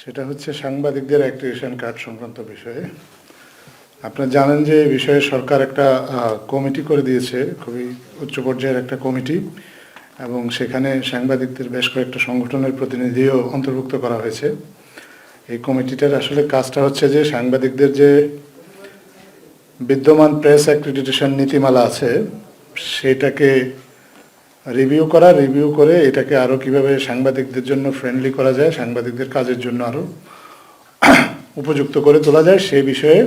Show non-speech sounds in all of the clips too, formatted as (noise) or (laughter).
সেটা হচ্ছে সাংবাদিকদের অ্যাক্টিভেশন কার্ড সংক্রান্ত বিষয়ে। আপনারা জানেন যে এই বিষয়ে সরকার একটা কমিটি করে দিয়েছে, খুবই উচ্চ পর্যায়ের একটা কমিটি, এবং সেখানে সাংবাদিকদের বেশ কয়েকটা সংগঠনের প্রতিনিধিও অন্তর্ভুক্ত করা হয়েছে। এই কমিটিটার আসলে কাজটা হচ্ছে যে সাংবাদিকদের যে বিদ্যমান প্রেস অ্যাক্রিডিটেশন নীতিমালা আছে, সেটাকে রিভিউ করা রিভিউ করে এটাকে আরও কীভাবে সাংবাদিকদের জন্য ফ্রেন্ডলি করা যায়, সাংবাদিকদের কাজের জন্য আরও উপযুক্ত করে তোলা যায়, সে বিষয়ে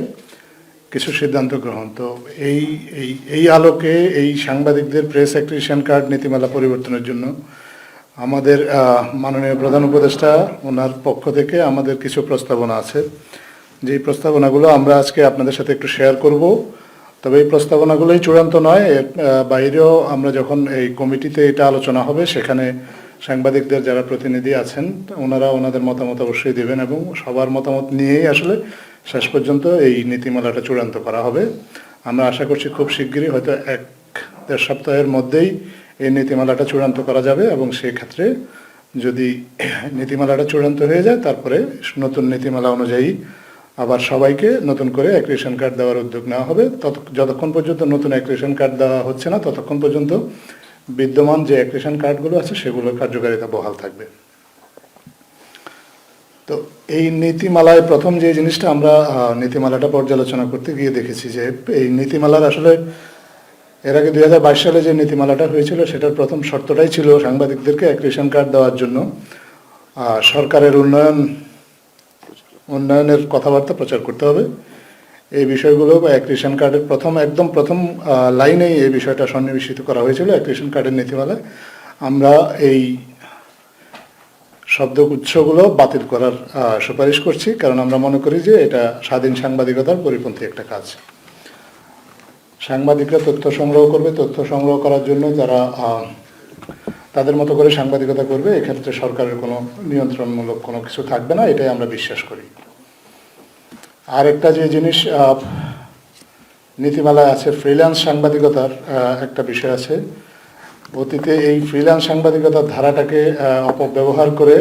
কিছু সিদ্ধান্ত গ্রহণ। তো এই এই এই আলোকে এই সাংবাদিকদের প্রেস অ্যাক্রিডিটেশন কার্ড নীতিমালা পরিবর্তনের জন্য আমাদের মাননীয় প্রধান উপদেষ্টা, ওনার পক্ষ থেকে আমাদের কিছু প্রস্তাবনা আছে। যেই প্রস্তাবনাগুলো আমরা আজকে আপনাদের সাথে একটু শেয়ার করব তবে এই প্রস্তাবনাগুলোই চূড়ান্ত নয়। এর বাইরেও আমরা যখন এই কমিটিতে এটা আলোচনা হবে, সেখানে সাংবাদিকদের যারা প্রতিনিধি আছেন, ওনারা ওনাদের মতামত অবশ্যই দেবেন এবং সবার মতামত নিয়েই আসলে শেষ পর্যন্ত এই নীতিমালাটা চূড়ান্ত করা হবে। আমরা আশা করছি খুব শিগগিরই হয়তো এক দেড় সপ্তাহের মধ্যেই এই নীতিমালাটা চূড়ান্ত করা যাবে এবং সেই ক্ষেত্রে যদি নীতিমালাটা চূড়ান্ত হয়ে যায়, তারপরে নতুন নীতিমালা অনুযায়ী আবার সবাইকে নতুন করে অ্যাক্রিশন কার্ড দেওয়ার উদ্যোগ নেওয়া হবে। তত যতক্ষণ পর্যন্ত নতুন অ্যাক্রিশন কার্ড দেওয়া হচ্ছে না, ততক্ষণ পর্যন্ত বিদ্যমান যে অ্যাক্রিশন কার্ডগুলো আছে সেগুলোর কার্যকারিতা বহাল থাকবে। তো এই নীতিমালায় প্রথম যে জিনিসটা আমরা নীতিমালাটা পর্যালোচনা করতে গিয়ে দেখেছি যে, এই নীতিমালার আসলে এর আগে দুই হাজার বাইশ সালে যে নীতিমালাটা হয়েছিল, সেটার প্রথম শর্তটাই ছিল সাংবাদিকদেরকে এক রেশন কার্ড দেওয়ার জন্য। সরকারের উন্নয়ন উন্নয়নের কথাবার্তা প্রচার করতে হবে। এই বিষয়গুলো বা এক রেশন কার্ডের প্রথম, একদম প্রথম লাইনেই এই বিষয়টা সন্নিবেশিত করা হয়েছিল এক রেশন কার্ডের নীতিমালায়। আমরা এই শব্দগুচ্ছগুলো বাতিল করার সুপারিশ করছি, কারণ আমরা মনে করি যে এটা স্বাধীন সাংবাদিকতার পরিপন্থী একটা কাজ। সাংবাদিকরা তথ্য সংগ্রহ করবে, তথ্য সংগ্রহ করার জন্য যারা তাদের মতো করে সাংবাদিকতা করবে, এক্ষেত্রে সরকারের কোনো নিয়ন্ত্রণমূলক কোনো কিছু থাকবে না, এটাই আমরা বিশ্বাস করি। আর একটা যে জিনিস নীতিমালায় আছে ফ্রিল্যান্স সাংবাদিকতার একটা বিষয় আছে। অতীতে এই ফ্রিল্যান্স সাংবাদিকতার ধারাটাকে অপব্যবহার করে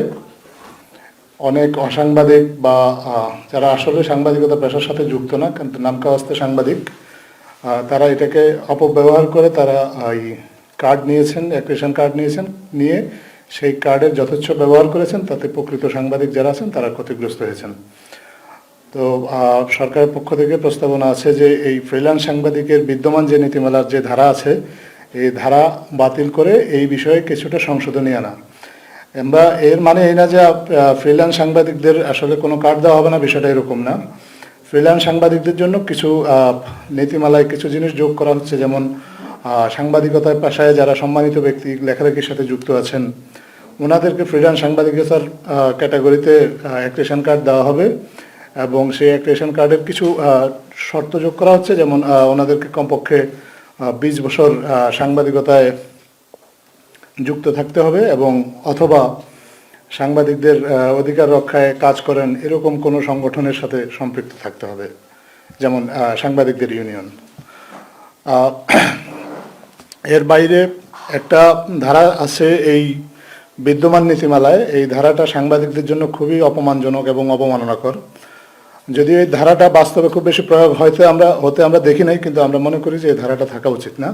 অনেক অসাংবাদিক বা যারা আসলে সাংবাদিকতা পেশার সাথে যুক্ত না, কিন্তু নামকাওয়াস্তে সাংবাদিক তারা এটাকে অপব্যবহার করে তারা এই কার্ড নিয়েছেন অ্যাক্রেশন কার্ড নিয়েছেন, নিয়ে সেই কার্ডের যথেচ্ছ ব্যবহার করেছেন, তাতে প্রকৃত সাংবাদিক যারা আছেন তারা ক্ষতিগ্রস্ত হয়েছেন। তো সরকারের পক্ষ থেকে প্রস্তাবনা আছে যে এই ফ্রিল্যান্স সাংবাদিকের বিদ্যমান যে নীতিমালার যে ধারা আছে, এই ধারা বাতিল করে এই বিষয়ে কিছুটা সংশোধনী আনা। আমরা এর মানে এই না যে ফ্রিল্যান্স সাংবাদিকদের আসলে কোনো কার্ড দেওয়া হবে না, বিষয়টা এরকম না। ফ্রিল্যান্স সাংবাদিকদের জন্য কিছু নীতিমালায় কিছু জিনিস যোগ করা হচ্ছে, যেমন সাংবাদিকতার পেশায় যারা সম্মানিত ব্যক্তি লেখালেখির সাথে যুক্ত আছেন, ওনাদেরকে ফ্রিল্যান্স সাংবাদিকতার ক্যাটাগরিতে এক রেশন কার্ড দেওয়া হবে এবং সেই এক রেশন কার্ডের কিছু শর্ত যোগ করা হচ্ছে। যেমন ওনাদেরকে কমপক্ষে বিশ বছর সাংবাদিকতায় যুক্ত থাকতে হবে এবং অথবা সাংবাদিকদের অধিকার রক্ষায় কাজ করেন এরকম কোনো সংগঠনের সাথে সম্পৃক্ত থাকতে হবে। যেমন সাংবাদিকদের ইউনিয়ন। এর বাইরে একটা ধারা আছে এই বিদ্যমান নীতিমালায়। এই ধারাটা সাংবাদিকদের জন্য খুবই অপমানজনক এবং অবমাননাকর যদিও এই ধারাটা বাস্তবে খুব বেশি প্রয়োগ হয়তো আমরা, হতে আমরা দেখি নাই, কিন্তু আমরা মনে করি যে এই ধারাটা থাকা উচিত না।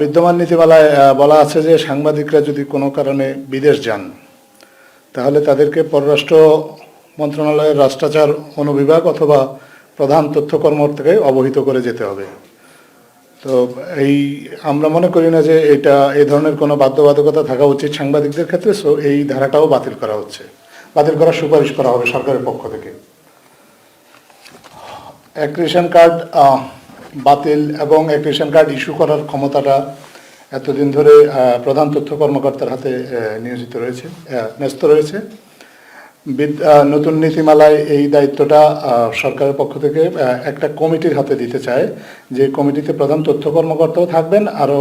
বিদ্যমান নীতিমালায় বলা আছে যে সাংবাদিকরা যদি কোনো কারণে বিদেশ যান, তাহলে তাদেরকে পররাষ্ট্র মন্ত্রণালয়ের রাষ্ট্রাচার অনুবিভাগ অথবা প্রধান তথ্য কর্ম থেকে অবহিত করে যেতে হবে। তো এই আমরা মনে করি না যে এটা এ ধরনের কোনো বাধ্যবাধকতা থাকা উচিত সাংবাদিকদের ক্ষেত্রে সো এই ধারাটাও বাতিল করা হচ্ছে। বাতিল করার সুপারিশ করা হবে সরকারের পক্ষ থেকে। এক রেশন কার্ড বাতিল এবং এক রেশন কার্ড ইস্যু করার ক্ষমতাটা এতদিন ধরে প্রধান তথ্য কর্মকর্তার হাতে নিয়োজিত রয়েছে ন্যস্ত রয়েছে। নতুন নীতিমালায় এই দায়িত্বটা সরকারের পক্ষ থেকে একটা কমিটির হাতে দিতে চায়। যে কমিটিতে প্রধান তথ্য কর্মকর্তাও থাকবেন, আরও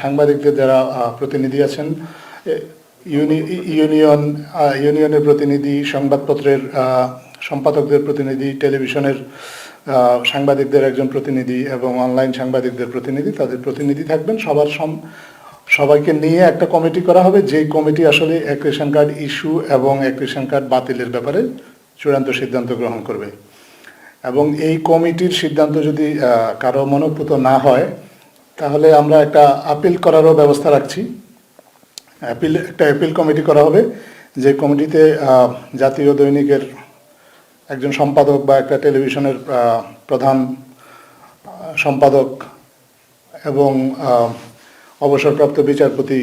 সাংবাদিকদের যারা প্রতিনিধি আছেন ইউনিয়ন ইউনিয়নের প্রতিনিধি, সংবাদপত্রের সম্পাদকদের প্রতিনিধি, টেলিভিশনের সাংবাদিকদের একজন প্রতিনিধি এবং অনলাইন সাংবাদিকদের প্রতিনিধি, তাদের প্রতিনিধি থাকবেন। সবার সম সবাইকে নিয়ে একটা কমিটি করা হবে। যেই কমিটি আসলে এক রেশন কার্ড ইস্যু এবং এক রেশন কার্ড বাতিলের ব্যাপারে চূড়ান্ত সিদ্ধান্ত গ্রহণ করবে। এবং এই কমিটির সিদ্ধান্ত যদি কারও মনোপুত না হয়, তাহলে আমরা একটা আপিল করারও ব্যবস্থা রাখছি। অ্যাপিল একটা অ্যাপিল কমিটি করা হবে। যে কমিটিতে জাতীয় দৈনিকের একজন সম্পাদক বা একটা টেলিভিশনের প্রধান সম্পাদক এবং অবসরপ্রাপ্ত বিচারপতি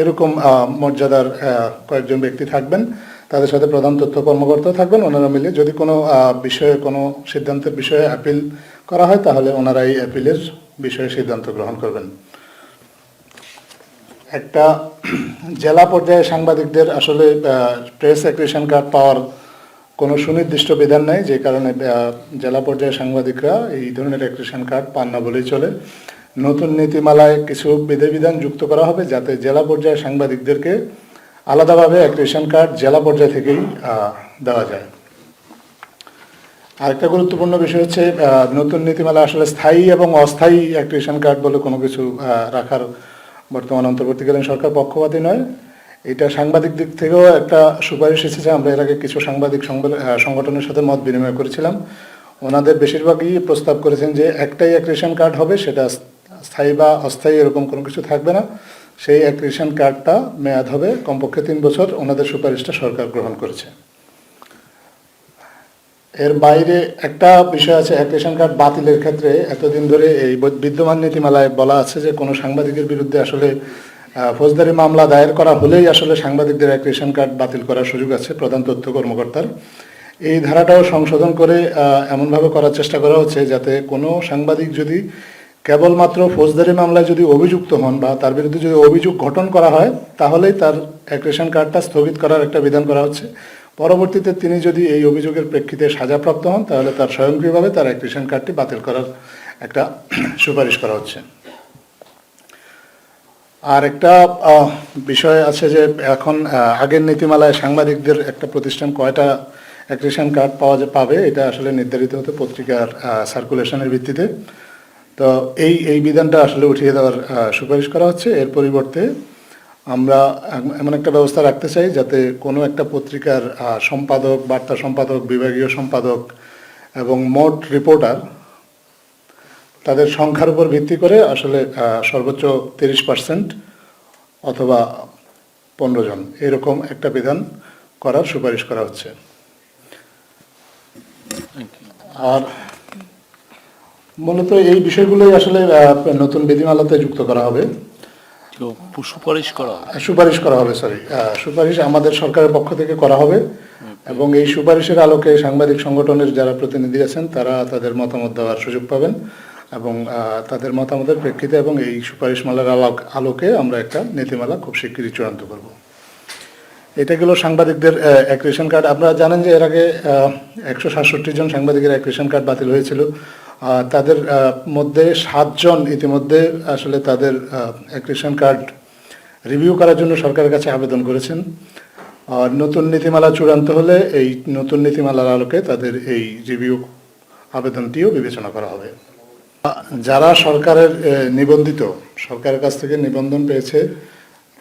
এরকম মর্যাদার কয়েকজন ব্যক্তি থাকবেন। তাদের সাথে প্রধান তথ্য কর্মকর্তা থাকবেন। ওনারা মিলে যদি কোনো বিষয়ে কোনো সিদ্ধান্তের বিষয়ে আপিল করা হয়, তাহলে ওনারা এই অ্যাপিলের বিষয়ে সিদ্ধান্ত গ্রহণ করবেন। একটা জেলা পর্যায়ে সাংবাদিকদের আসলে প্রেস অ্যাক্রিশন কার্ড পাওয়ার কোনো সুনির্দিষ্ট বিধান নেই। যে কারণে জেলা পর্যায়ে সাংবাদিকরা এই ধরনের অ্যাক্রিশন কার্ড পান না বলেই চলে। নতুন নীতিমালায় কিছু বিধিবিধান যুক্ত করা হবে যাতে জেলা পর্যায়ে সাংবাদিকদেরকে আলাদাভাবে অ্যাক্রিশন কার্ড জেলা পর্যায় থেকেই দেওয়া যায়। আরেকটা গুরুত্বপূর্ণ বিষয় হচ্ছে নতুন নীতিমালা আসলে স্থায়ী এবং অস্থায়ী অ্যাক্রিশন কার্ড বলে কোনো কিছু রাখার বর্তমান অন্তর্বর্তীকালীন সরকার পক্ষপাতী নয়। এটা সাংবাদিক দিক থেকেও একটা সুপারিশ এসেছে। আমরা এর আগে কিছু সাংবাদিক সংগঠনের সাথে মত বিনিময় করেছিলাম। ওনাদের বেশিরভাগই প্রস্তাব করেছেন যে একটাই এক রেশন কার্ড হবে, সেটা স্থায়ী বা অস্থায়ী এরকম কোনো কিছু থাকবে না। সেই এক রেশন কার্ডটা মেয়াদ হবে কমপক্ষে তিন বছর। ওনাদের সুপারিশটা সরকার গ্রহণ করেছে। এর বাইরে একটা বিষয় আছে রেশন কার্ড বাতিলের ক্ষেত্রে এতদিন ধরে এই বিদ্যমান নীতিমালায় বলা আছে যে কোনো সাংবাদিকের বিরুদ্ধে আসলে ফৌজদারি মামলা দায়ের করা হলেই আসলে সাংবাদিকদের এক রেশন কার্ড বাতিল করার সুযোগ আছে প্রধান তথ্য কর্মকর্তার। এই ধারাটাও সংশোধন করে এমনভাবে করার চেষ্টা করা হচ্ছে যাতে কোনো সাংবাদিক যদি কেবলমাত্র ফৌজদারি মামলায় যদি অভিযুক্ত হন বা তার বিরুদ্ধে যদি অভিযোগ গঠন করা হয়, তাহলেই তার এক কার্ডটা স্থগিত করার একটা বিধান করা হচ্ছে। পরবর্তীতে তিনি যদি এই অভিযোগের প্রেক্ষিতে সাজাপ্রাপ্ত হন, তাহলে তার স্বয়ংক্রিয়ভাবে তার এক রেশন কার্ডটি বাতিল করার একটা (clears throat) সুপারিশ করা হচ্ছে। আর একটা বিষয় আছে যে এখন আগের নীতিমালায় সাংবাদিকদের একটা প্রতিষ্ঠান কয়টা এক কার্ড পাওয়া যা- পাবে, এটা আসলে নির্ধারিত হতো পত্রিকার সার্কুলেশনের ভিত্তিতে। তো এই এই বিধানটা আসলে উঠিয়ে দেওয়ার সুপারিশ করা হচ্ছে। এর পরিবর্তে আমরা এমন একটা ব্যবস্থা রাখতে চাই যাতে কোনো একটা পত্রিকার সম্পাদক বার্তা সম্পাদক বিভাগীয় সম্পাদক এবং মোট রিপোর্টার তাদের সংখ্যার উপর ভিত্তি করে আসলে সর্বোচ্চ তিরিশ পার্সেন্ট অথবা পনেরো জন এরকম একটা বিধান করার সুপারিশ করা হচ্ছে। আর মূলত এই বিষয়গুলোই আসলে নতুন বিধিমালাতে যুক্ত করা হবে। সুপারিশ করা হবে। সুপারিশ করা হবে সরি সুপারিশ আমাদের সরকারের পক্ষ থেকে করা হবে এবং এই সুপারিশের আলোকে সাংবাদিক সংগঠনের যারা প্রতিনিধি আছেন তারা তাদের মতামত দেওয়ার সুযোগ পাবেন এবং তাদের মতামতের প্রেক্ষিতে এবং এই সুপারিশমালার আলোক- আলোকে আমরা একটা নীতিমালা খুব শিগগিরই চূড়ান্ত করব। এটা গেল সাংবাদিকদের আহ, এক রেশন কার্ড আপনারা জানেন যে এর আগে একশো সাতষট্টি জন সাংবাদিকের এক রেশন কার্ড বাতিল হয়েছিল। তাদের মধ্যে সাতজন ইতিমধ্যে আসলে তাদের আহ, এক রেশন কার্ড রিভিউ করার জন্য সরকারের কাছে আবেদন করেছেন। আর নতুন নীতিমালা চূড়ান্ত হলে এই নতুন নীতিমালার আলোকে তাদের এই রিভিউ আবেদনটিও বিবেচনা করা হবে। যারা সরকারের নিবন্ধিত সরকারের কাছ থেকে নিবন্ধন পেয়েছে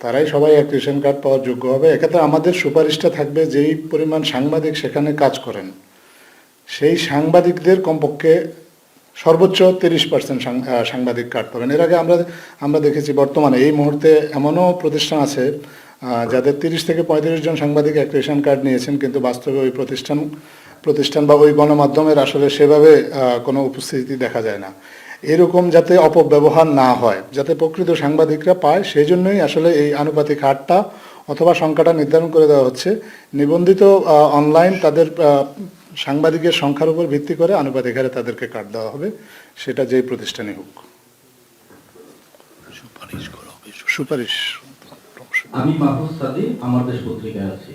তারাই সবাই এক রেশন কার্ড পাওয়ার যোগ্য হবে। এক্ষেত্রে আমাদের সুপারিশটা থাকবে যেই পরিমাণ সাংবাদিক সেখানে কাজ করেন সেই সাংবাদিকদের কমপক্ষে সর্বোচ্চ তিরিশ পার্সেন্ট সাংবাদিক কার্ড পাবেন। এর আগে আমরা আমরা দেখেছি বর্তমানে এই মুহূর্তে এমনও প্রতিষ্ঠান আছে যাদের তিরিশ থেকে পঁয়ত্রিশ জন সাংবাদিক এক রেশন কার্ড নিয়েছেন, কিন্তু বাস্তবে ওই প্রতিষ্ঠান প্রতিষ্ঠান বা ওই গণমাধ্যমের আসলে সেভাবে কোনো উপস্থিতি দেখা যায় না। এরকম যাতে অপব্যবহার না হয়, যাতে প্রকৃত সাংবাদিকরা পায় সেই জন্যই আসলে এই আনুপাতিক হারটা অথবা সংখ্যাটা নির্ধারণ করে দেওয়া হচ্ছে। নিবন্ধিত অনলাইন তাদের সাংবাদিকের সংখ্যার উপর ভিত্তি করে আনুপাতিক হারে তাদেরকে কাট দেওয়া হবে সেটা যেই প্রতিষ্ঠানে হোক। সুপারিশ সুপারিশ। আমি মাহফুজ সাদি আমার দেশ পত্রিকায় আছি।